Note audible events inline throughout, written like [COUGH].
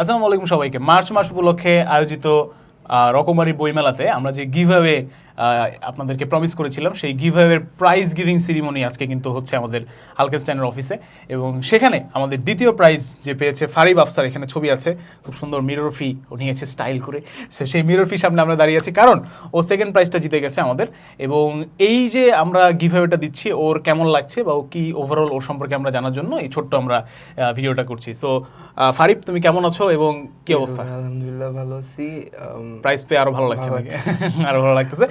আসসালামু আলাইকুম সবাইকে। মার্চ মাস উপলক্ষে আয়োজিত রকমারি বইমেলাতে আমরা যে গিভঅ্যাওয়ে আপনাদেরকে প্রমিস করেছিলাম সেই গিভঅ্যাওয়ের প্রাইজ গিভিং সিরিমনি আজকে কিন্তু হচ্ছে আমাদের হালকেস্টাইনের অফিসে এবং সেখানে আমাদের দ্বিতীয় প্রাইজ যে পেয়েছে ফারিব আফসার এখানে ছবি আছে। খুব সুন্দর মিরর ফি ও নিয়েছে স্টাইল করে। সে সেই মিরর ফি সামনে আমরা দাঁড়িয়ে আছি। কারণ ও সেকেন্ড প্রাইজটা জিতে গেছে আমাদের। এবং এই যে আমরা গিভঅ্যাওয়েটা দিচ্ছি ওর কেমন লাগছে বা ও কি ওভারঅল ওর সম্পর্কে আমরা জানার জন্য এই ছোট্ট আমরা ভিডিওটা করছি। সো ফারিব তুমি কেমন আছো এবং কি অবস্থা? আলহামদুলিল্লাহ ভালো আছি। উম, প্রাইস পেয়ে আরও ভালো লাগছে [LAUGHS] আরও ভালো লাগতেছে।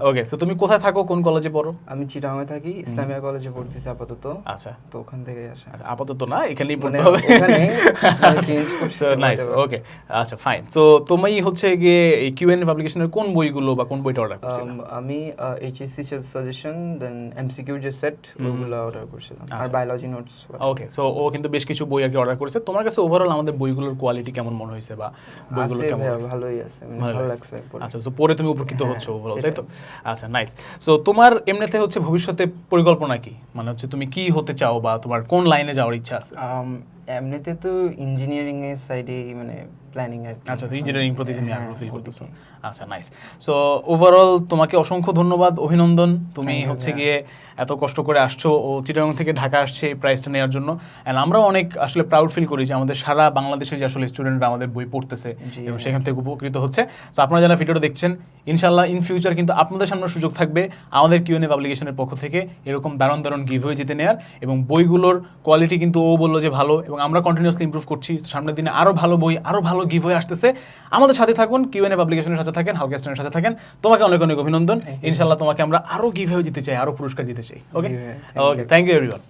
ওকে সো তুমি কোথায় থাকো? কোন কলেজে পড়ো? আমি থাকি ইসলামিয়া কলেজে পড়তেছি আপাতত। আচ্ছা। তো ওখান থেকে আসা। আচ্ছা আপাতত না এখানেই মানে পড়তে হবে। [LAUGHS] মানে তো নাইস ওকে আচ্ছা ফাইন সো তুমি হচ্ছে গিয়ে এই কিউএন পাবলিকেশনের কোন বইগুলো বা কোন বইটা অর্ডার Um, আমি এইচএসসি সাজেশন দেন এমসিকিউ যে সেট ওগুলো অর্ডার করছিলাম। আর। বায়োলজি নোটস ওকে সো ও কিন্তু বেশ কিছু বই আর কি অর্ডার করেছে। তোমার কাছে ওভারঅল আমাদের বইগুলোর কোয়ালিটি কেমন মনে হয়েছে বা বইগুলো কেমন ভালোই আছে মানে ভালো লাগছে। আচ্ছা সো পরে তুমি উপকৃত হ্যাঁ, হচ্ছ ওভারঅল তাই তো? আচ্ছা নাইস সো তোমার এমনিতে হচ্ছে ভবিষ্যতে পরিকল্পনা কি? মানে হচ্ছে তুমি কি হতে চাও বা তোমার কোন লাইনে যাওয়ার ইচ্ছা আছে? Um, এমনিতে তো ইঞ্জিনিয়ারিং এর সাইডে মানে প্ল্যানিং আর আচ্ছা তো ইঞ্জিনিয়ারিং প্রতি তুমি হ্যাঁ, আগ্রহ ফিল করতেছো? আচ্ছা নাইস সো ওভারঅল তোমাকে অসংখ্য ধন্যবাদ অভিনন্দন। তুমি হচ্ছে গিয়ে এত কষ্ট করে আসছো ও চিটাগাং থেকে ঢাকা আসছে এই প্রাইজটা নেওয়ার জন্য। অ্যান্ড আমরাও অনেক আসলে প্রাউড ফিল করি যে আমাদের সারা বাংলাদেশে যে আসলে স্টুডেন্টরা আমাদের বই পড়তেছে এবং সেখান থেকে উপকৃত হচ্ছে। তো আপনারা যারা ভিডিওটা দেখছেন ইনশাল্লাহ ইন ফিউচার কিন্তু আপনাদের সামনে সুযোগ থাকবে আমাদের কিউএনএ পাবলিকেশনের পক্ষ থেকে এরকম দারুণ দারুণ গিভ হয়ে জিতে নেওয়ার এবং বইগুলোর কোয়ালিটি কিন্তু ও বলল যে ভালো এবং আমরা কন্টিনিউসলি ইমপ্রুভ করছি। সামনের দিনে আরও ভালো বই আরও ভালো গিভ হয়ে আসতেছে। আমাদের সাথে থাকুন কিউএনএ পাবলিকেশনের সাথে থাকেন হালকেস্টনের সাথে থাকেন। তোমাকে অনেক অনেক অভিনন্দন। ইনশাল্লাহ তোমাকে আমরা আরও গিভ হয়ে জিতে চাই আরও পুরস্কার দিতে চাই। Okay okay thank you everyone